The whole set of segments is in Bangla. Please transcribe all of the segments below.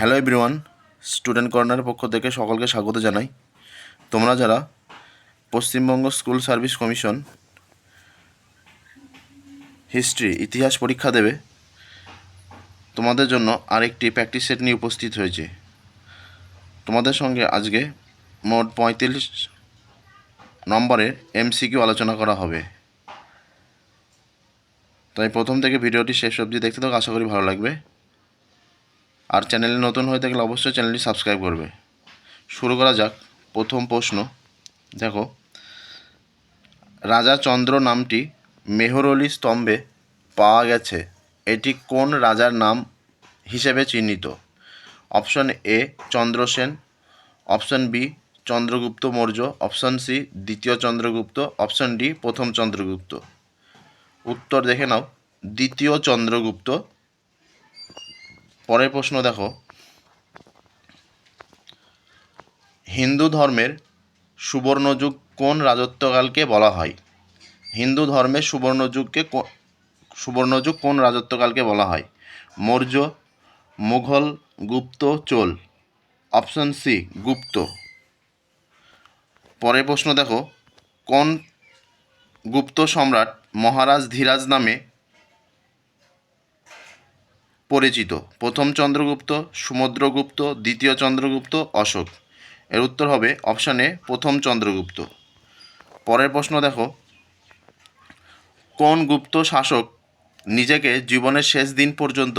হ্যালো এভরিওয়ান স্টুডেন্ট কর্নারের পক্ষ থেকে সকলকে স্বাগত জানাই। তোমরা যারা Paschimbanga school service commission history ইতিহাস পরীক্ষা দেবে, তোমাদের জন্য আরেকটি প্র্যাকটিস সেট নিয়ে উপস্থিত হয়েছে। তোমাদের সঙ্গে আজকে মোট পঁয়তাল্লিশ নম্বরের এমসিকিউ আলোচনা করা হবে। তাই প্রথম থেকে ভিডিওটি শেষ অবধি দেখতে থাকো, আশা করি ভালো লাগবে। আর চ্যানেলে নতুন হয়ে থাকলে অবশ্যই চ্যানেলটি সাবস্ক্রাইব করবে। শুরু করা যাক প্রথম প্রশ্ন। দেখো, রাজা চন্দ্র নামটি মেহরলি স্তম্ভে পাওয়া গেছে। এটি কোন রাজার নাম হিসেবে চিহ্নিত? Option A Chandrasen option B, Chandragupta Maurya. Option C, দ্বিতীয় চন্দ্রগুপ্ত। অপশন ডি, প্রথম চন্দ্রগুপ্ত। উত্তর দেখে নাও। দ্বিতীয় চন্দ্রগুপ্ত পরের প্রশ্ন দেখো। হিন্দু ধর্মের সুবর্ণযুগ কোন রাজত্বকালকে বলা হয়? হিন্দু ধর্মের সুবর্ণযুগকে সুবর্ণযুগ কোন রাজত্বকালকে বলা হয়? Maurya, Mughal, Gupta, Chola. Option C Gupta. পরের প্রশ্ন দেখো, কোন গুপ্ত সম্রাট মহারাজ ধীরাজ নামে পরিচিত। প্রথম চন্দ্রগুপ্ত সমুদ্রগুপ্ত দ্বিতীয় চন্দ্রগুপ্ত, অশোক। এর উত্তর হবে অপশানে প্রথম চন্দ্রগুপ্ত। পরের প্রশ্ন দেখো। কোন গুপ্ত শাসক নিজেকে জীবনের শেষ দিন পর্যন্ত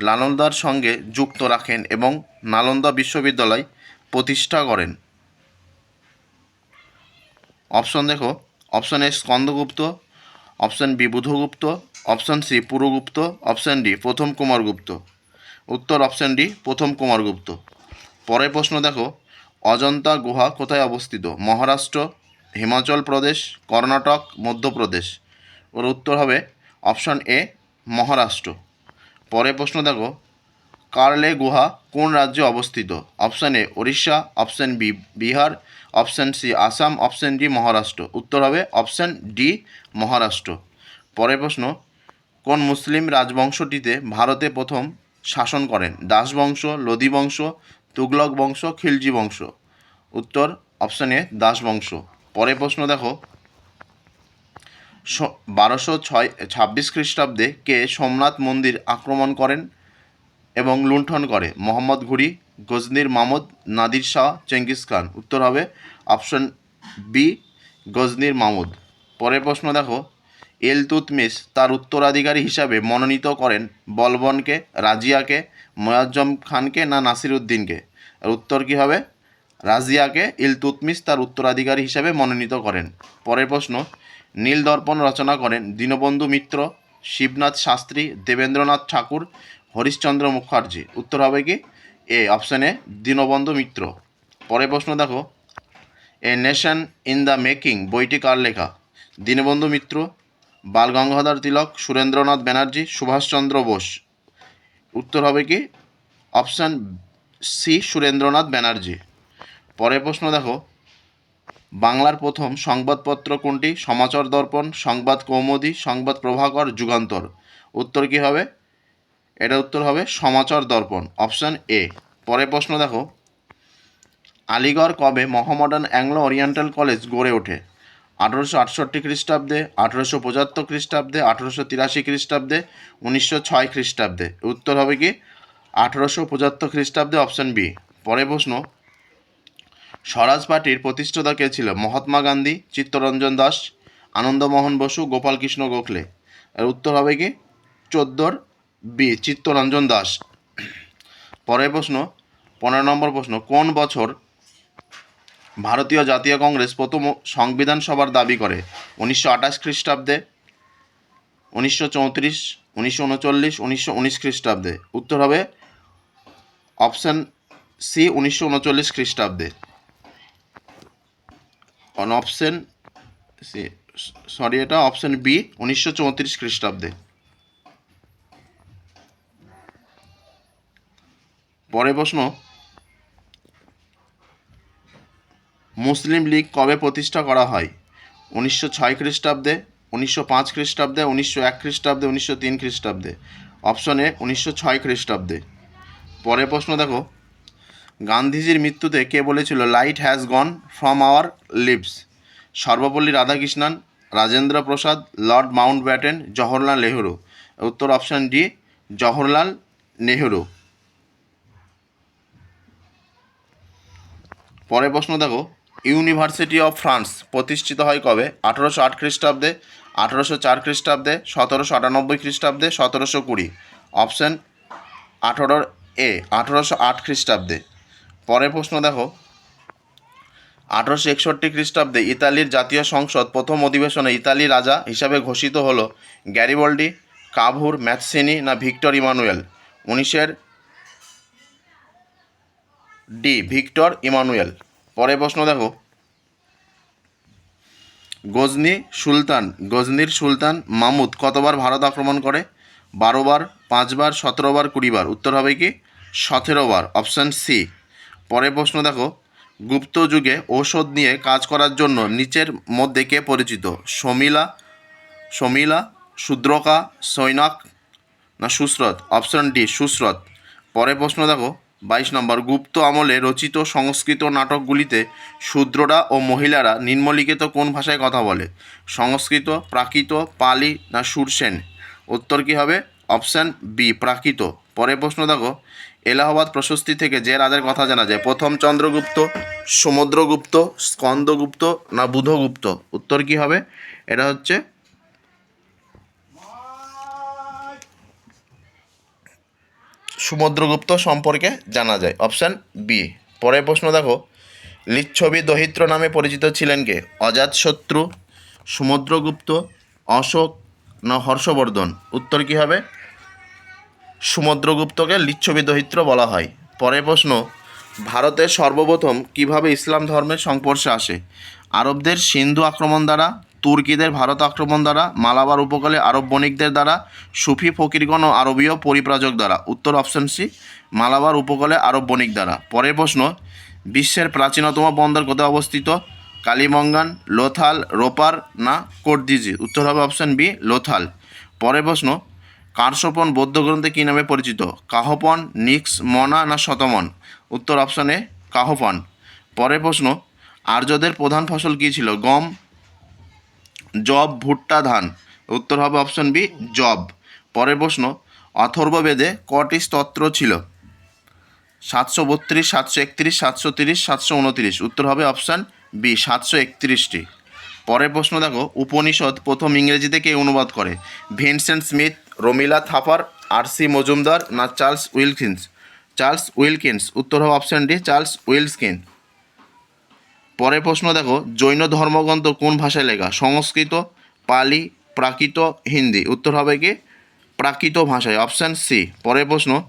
নালন্দার সঙ্গে যুক্ত রাখেন এবং নালন্দা বিশ্ববিদ্যালয় প্রতিষ্ঠা করেন? অপশন দেখো। Option A Skandagupta. Option B Budhagupta. Option C, Puragupta. Option D, প্রথম কুমারগুপ্ত। উত্তর অপশন ডি, প্রথম কুমারগুপ্ত। পরের প্রশ্ন দেখো, অজন্তা গুহা কোথায় অবস্থিত? মহারাষ্ট্র, হিমাচল প্রদেশ, কর্ণাটক, মধ্যপ্রদেশ। ওর উত্তর হবে অপশন এ, মহারাষ্ট্র। পরের প্রশ্ন দেখো, কার্লে গুহা কোন রাজ্যে অবস্থিত? Option A, Odisha, option B, Bihar, option C, Assam, option D, Maharashtra. উত্তর হবে অপশান ডি, মহারাষ্ট্র। পরের প্রশ্ন কোন মুসলিম রাজবংশটিতে ভারতে প্রথম শাসন করেন? দাস বংশ লোধি বংশ, তুগলক বংশ, খিলজি বংশ? উত্তর অপশান এ, দাস বংশ। পরের প্রশ্ন দেখো। বারোশো ছয়, ছাব্বিশ খ্রিস্টাব্দে কে সোমনাথ মন্দির আক্রমণ করেন এবং লুণ্ঠন করে? Mohammad Ghori, গজনির Mahmud, Nadir Shah, Genghis Khan. উত্তর হবে অপশন বি, গজনির মামুদ। পরের প্রশ্ন দেখো। এলতুতমিস তার উত্তরাধিকারী হিসাবে মনোনীত করেন বলবনকে, রাজিয়াকে, ময়াজ্জম খানকে না নাসিরুদ্দিনকে আর উত্তর কী হবে? রাজিয়াকে ইলতুতমিস তার উত্তরাধিকারী হিসাবে মনোনীত করেন। পরের প্রশ্ন নীল দর্পণ রচনা করেন দীনবন্ধু মিত্র, শিবনাথ শাস্ত্রী, দেবেন্দ্রনাথ ঠাকুর, হরিশ্চন্দ্র মুখার্জি। উত্তর হবে কি? এ অপশানে দীনবন্ধু মিত্র। পরের প্রশ্ন দেখো, a nation in the making বইটি কার লেখা? দীনবন্ধু মিত্র বাল গঙ্গাধর তিলক, সুরেন্দ্রনাথ ব্যানার্জি, সুভাষচন্দ্র বোস। উত্তর হবে কি? Option C Surendranath Banerjee. পরের প্রশ্ন দেখো। বাংলার প্রথম সংবাদপত্র কোনটি? সমাচার দর্পণ, সংবাদ কৌমুদী, সংবাদ প্রভাকর, যুগান্তর। উত্তর কী হবে? এটা উত্তর হবে সমাচার দর্পণ, অপশান এ পরের প্রশ্ন দেখো। আলিগড় কবে মহামডার্ন অ্যাংলো ওরিয়েন্টাল কলেজ গড়ে ওঠে? আঠেরোশো আটষট্টি খ্রিস্টাব্দে, আঠেরোশো পঁচাত্তর খ্রিস্টাব্দে, আঠেরোশো তিরাশি খ্রিস্টাব্দে, উনিশশো ছয় খ্রিস্টাব্দে। উত্তর হবে কি? আঠেরোশো পঁচাত্তর খ্রিস্টাব্দে অপশান বি। পরের প্রশ্ন, স্বরাজ পার্টির প্রতিষ্ঠাতা কে ছিল? মহাত্মা গান্ধী, চিত্তরঞ্জন দাস, আনন্দমোহন বসু, গোপালকৃষ্ণ গোখলে। এর উত্তর হবে কি? চোদ্দোর বি, চিত্তরঞ্জন দাস। পরের প্রশ্ন, পনেরো নম্বর প্রশ্ন, কোন বছর ভারতীয় জাতীয় কংগ্রেস প্রথম সংবিধান সভার দাবি করে। উনিশশো আঠাশ খ্রিস্টাব্দে, উনিশশো চৌত্রিশ, উনিশশো উনচল্লিশ, উনিশশো উনিশ খ্রিস্টাব্দে। উত্তর হবে অপশান সি উনিশশো উনচল্লিশ খ্রিস্টাব্দে। অন অপশান সি সরি এটা অপশান বি উনিশশো চৌত্রিশ খ্রিস্টাব্দে। পরের প্রশ্ন মুসলিম লীগ কবে প্রতিষ্ঠা করা হয়? উনিশশো ছয় খ্রিস্টাব্দে, উনিশশো পাঁচ খ্রিস্টাব্দে, উনিশশো এক খ্রিস্টাব্দে, উনিশশো তিন খ্রিস্টাব্দে। অপশন এ উনিশশো ছয় খ্রিস্টাব্দে। পরের প্রশ্ন দেখো। গান্ধীজির মৃত্যুতে কে বলেছিল light has gone from our lives Sarvepalli Radhakrishnan, Rajendra Prasad, Lord Mountbatten Jawaharlal Nehru. উত্তর অপশান ডি, জওহরলাল নেহরু। পরের প্রশ্ন দেখো। ইউনিভার্সিটি অফ ফ্রান্স প্রতিষ্ঠিত হয় কবে? আঠারোশো আট খ্রিস্টাব্দে, আঠারোশো চার খ্রিস্টাব্দে, সতেরোশো আটানব্বই খ্রিস্টাব্দে, সতেরোশো কুড়ি। অপশান আঠারোর এ আঠারোশো আট খ্রিস্টাব্দে। পরের প্রশ্ন দেখো। আঠারোশো একষট্টি খ্রিস্টাব্দে ইতালির জাতীয় সংসদ প্রথম অধিবেশনে ইতালি রাজা হিসাবে ঘোষিত হলো গ্যারিবল্ডি, কাভুর, ম্যাথসিনি না ভিক্টর ইমানুয়েল? উনিশের ডি, ভিক্টর ইমানুয়েল। পরের প্রশ্ন দেখো। গজনি সুলতান, গজনির সুলতান মামুদ কতবার ভারত আক্রমণ করে? বারোবার, পাঁচবার, সতেরোবার, কুড়িবার। উত্তর হবে কি? সতেরোবার অপশান সি পরের প্রশ্ন দেখো। গুপ্ত যুগে ঔষধ নিয়ে কাজ করার জন্য নিচের মধ্যে কে পরিচিত? শমিলা শমিলা, শুদ্রকা, সৈনাক না সুশ্রত অপশন ডি সুশ্রত পরের প্রশ্ন দেখো। বাইশ নম্বর গুপ্ত আমলে রচিত সংস্কৃত নাটকগুলিতে শূদ্ররা ও মহিলারা নিম্নলিখিত কোন ভাষায় কথা বলে? সংস্কৃত, প্রাকৃত, পালি না সুরসেন উত্তর কী হবে? Option B, Prakrit. পরের প্রশ্ন দেখো। এলাহাবাদ প্রশস্তি থেকে যে রাজার কথা জানা যায়, প্রথম চন্দ্রগুপ্ত সমুদ্রগুপ্ত স্কন্দগুপ্ত না বুধগুপ্ত? উত্তর কী হবে? এটা হচ্ছে সমুদ্রগুপ্ত সম্পর্কে জানা যায়। Option B. পরের প্রশ্ন দেখো। লিচ্ছবি দহিত্র নামে পরিচিত ছিলেন কে? অজাতশত্রু সমুদ্রগুপ্ত, অশোক, না হর্ষবর্ধন? উত্তর কী হবে? সমুদ্রগুপ্তকে লিচ্ছবি দহিত্র বলা হয়। পরের প্রশ্ন ভারতের সর্বপ্রথম কীভাবে ইসলাম ধর্মের সংস্পর্শে আসে? আরবদের সিন্ধু আক্রমণ দ্বারা তুর্কিদের ভারত আক্রমণ দ্বারা, মালাবার উপকূলে আরব বণিকদের দ্বারা, সুফি ফকিরগণ ও আরবীয় পরিপ্রাজক দ্বারা। উত্তর অপশন সি, মালাবার উপকূলে আরব বণিক দ্বারা। পরের প্রশ্ন, বিশ্বের প্রাচীনতম বন্দর কোথায় অবস্থিত? কালিমঙ্গান, লোথাল, রোপার না কোটদিজি? উত্তর হবে অপশন বি, লোথাল। পরের প্রশ্ন, কারসোপন বৌদ্ধ গ্রন্থে কী নামে পরিচিত? কাহপন, নিক্স, মনা না শতমন? উত্তর অপশানে কাহপন। পরের প্রশ্ন, আর্যদের প্রধান ফসল কী ছিল? গম জব ভুট্টা ধান। উত্তর হবে অপশন বি জব। পরের প্রশ্ন, অথর্ববেদে কটি স্তত্র ছিল? সাতশো বত্রিশ, সাতশো একত্রিশ, সাতশো তিরিশ, সাতশো উনত্রিশ। উত্তর হবে অপশান বি সাতশো একত্রিশটি। পরের প্রশ্ন দেখো, উপনিষদ প্রথম ইংরেজিতে কে অনুবাদ করে? Vincent Smith, Romila Thapar R C Majumdar না চার্লস উইলকিন্স? Charles Wilkins. উত্তর হবে অপশান ডি চার্লস উইলস্কিন পরের প্রশ্ন দেখো, জৈন ধর্মগ্রন্থ কোন ভাষায় লেখা? সংস্কৃত, পালি, প্রাকৃত, হিন্দি। উত্তর হবে কি? প্রাকৃত ভাষায় অপশান সি পরের প্রশ্ন,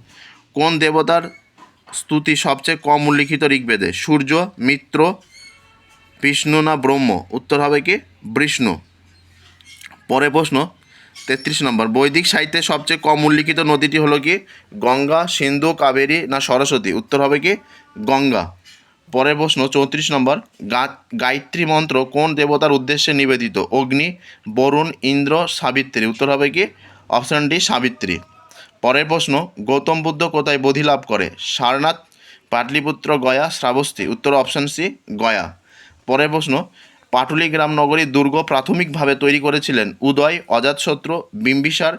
কোন দেবতার স্তুতি সবচেয়ে কম উল্লিখিত ঋগ্বেদে? সূর্য, মিত্র, বিষ্ণু না ব্রহ্ম? উত্তর হবে কি? বিষ্ণু। পরের প্রশ্ন, তেত্রিশ নম্বর, বৈদিক সাহিত্যে সবচেয়ে কম উল্লিখিত নদীটি হলো কি? গঙ্গা, সিন্ধু, কাবেরী না সরস্বতী? উত্তর হবে কি? গঙ্গা। পরের প্রশ্ন, চৌত্রিশ নম্বর গায়ত্রী মন্ত্র কোন দেবতার উদ্দেশ্যে নিবেদিত? অগ্নি, বরুণ, ইন্দ্র, সাবিত্রী। উত্তর হবে কি? Option D Savitri. পরের প্রশ্ন, গৌতম বুদ্ধ কোথায় বোধি লাভ করে? সারনাথ, পাটলিপুত্র, গয়া, শ্রাবস্তি। উত্তর অপশান সি গয়া। পরের প্রশ্ন, পাটুলি গ্রাম নগরীর দুর্গ প্রাথমিকভাবে তৈরি করেছিলেন উদয় অজাতশত্রু বিম্বিসার,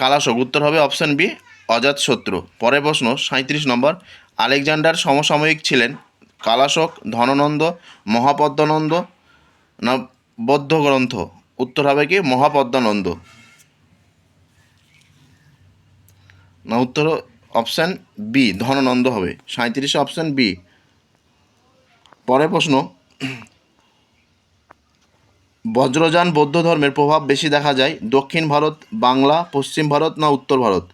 কালাশোক। উত্তর হবে অপশান বি অজাতশত্রু পরের প্রশ্ন সাঁত্রিশ নম্বর। আলেকজান্ডার সমসাময়িক ছিলেন কালাশক, ধননন্দ, মহাপদ্মনন্দ, না বৌদ্ধ গ্রন্থ উত্তর হবে কি, মহাপদ্মানন্দ। না, উত্তর অপশান বি, ধননন্দ হবে। সাঁত্রিশে অপশান বি। পরের প্রশ্ন, বজ্রযান বৌদ্ধ ধর্মের প্রভাব বেশি দেখা যায় দক্ষিণ ভারত, বাংলা, পশ্চিম ভারত না উত্তর ভারত?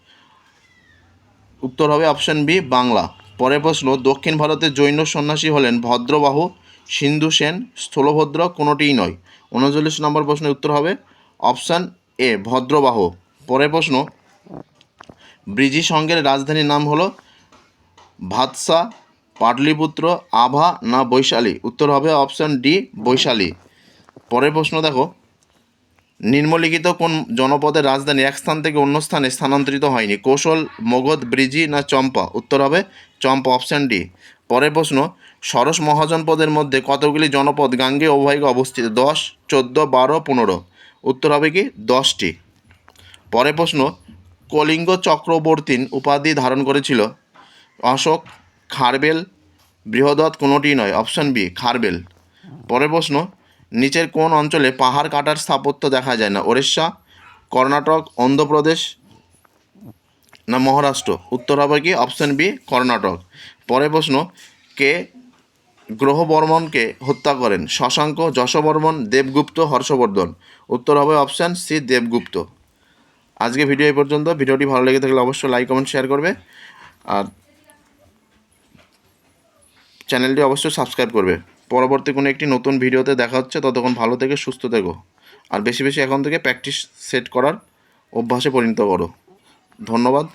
উত্তর হবে অপশন বি বাংলা। পরের প্রশ্ন, দক্ষিণ ভারতের জৈন সন্ন্যাসী হলেন ভদ্রবাহু, সিন্ধু সেন, স্থূলভদ্র, কোনোটিই নয়। উনচল্লিশ নম্বর প্রশ্নের উত্তর হবে অপশান এ ভদ্রবাহ। পরের প্রশ্ন, ব্রিজি সংঘের রাজধানীর নাম হলো ভাতসা, পাটলিপুত্র, আভা না বৈশালী? উত্তর হবে অপশান ডি বৈশালী। পরের প্রশ্ন দেখো নিম্নলিখিত কোন জনপদের রাজধানী এক স্থান থেকে অন্য স্থানে স্থানান্তরিত হয়নি? কৌশল, মগধ, ব্রিজি না চম্পা? উত্তর হবে চম্পা অপশান ডি পরের প্রশ্ন, সরস মহাজনপদের মধ্যে কতগুলি জনপদ গাঙ্গে অববাহিকা অবস্থিত? দশ, চোদ্দ, বারো, পনেরো। উত্তর হবে কি? দশটি। পরের প্রশ্ন, কলিঙ্গ চক্রবর্তীন উপাধি ধারণ করেছিল অশোক, খারবেল বৃহদৎ কোনোটি নয় অপশান বি খারবেল। পরের প্রশ্ন নিচের কোন অঞ্চলে পাহাড় কাটার স্থাপত্য দেখা যায় না। ওড়িশা, কর্ণাটক, অন্ধ্রপ্রদেশ না মহারাষ্ট্র? উত্তর হবে কি? Option B Karnataka. পরের প্রশ্ন, কে গ্রহবর্মনকে হত্যা করেন? শশাঙ্ক, যশবর্মন, দেবগুপ্ত, হর্ষবর্ধন। উত্তর হবে অপশান সি দেবগুপ্ত। আজকে ভিডিও এই পর্যন্ত। ভিডিওটি ভালো লেগে থাকলে অবশ্যই লাইক কমেন্ট শেয়ার করবে। আর চ্যানেলটি অবশ্যই সাবস্ক্রাইব করবে। পরবর্তী কোনো একটি নতুন ভিডিওতে দেখা হচ্ছে, ততক্ষণ ভালো থেকে, সুস্থ থেকো। আর বেশি বেশি এখন থেকে প্র্যাকটিস সেট করার অভ্যাসে পরিণত করো। ধন্যবাদ।